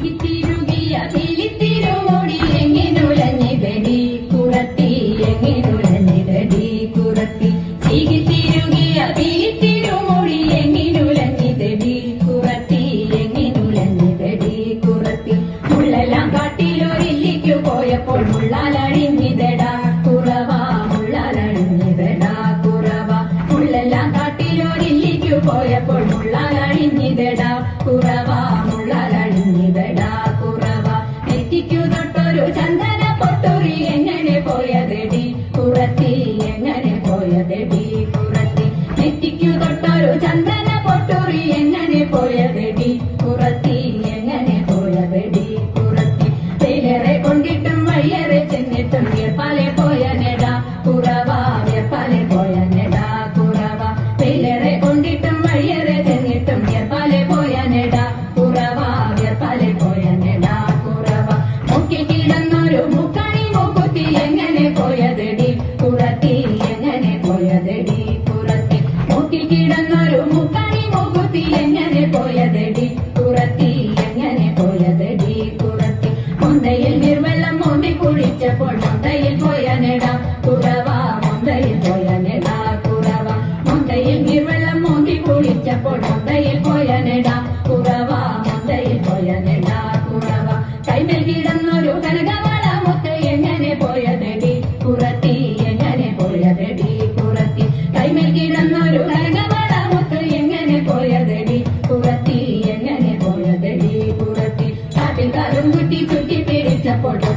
തിരുകി തിരുകി അതിലി തിരുമോടി ചന്ദന പൊട്ടൊറി എങ്ങനെ പോയതെടി?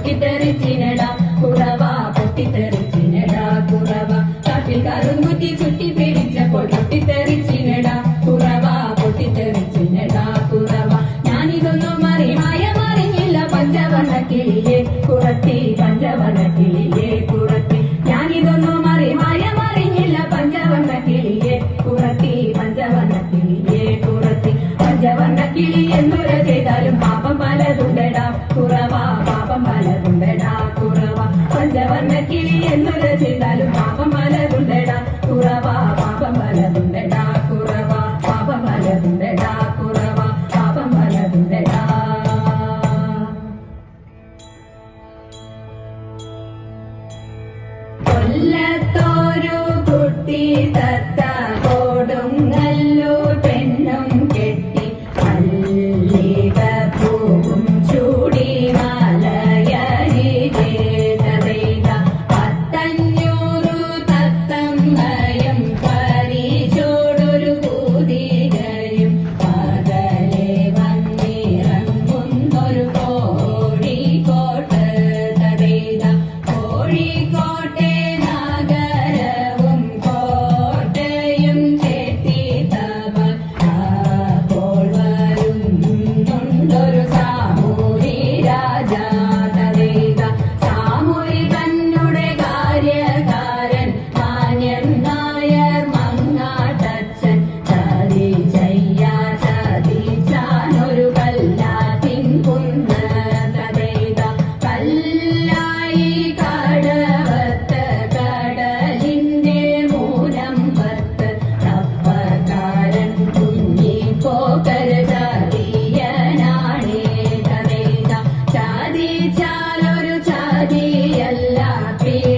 പൊട്ടിത്തെറിച്ചിനട കുറവ പൊട്ടിത്തെറിച്ചിനട കുറവ. കാട്ടിൽ കറുംകുറ്റി ചുറ്റി പിടിച്ചപ്പോൾ പൊട്ടിത്തെറിച്ചിനട കുറവ പൊട്ടിത്തെറിച്ചിനട കുറവ. ഞാനിതൊന്നും അറിയായ മറിഞ്ഞില്ല പഞ്ചവണക്കിളിയെ കുറത്തി പഞ്ചവണക്കിളിയെ കൊല്ലത്തോരു കുട്ടി തത്ത Be.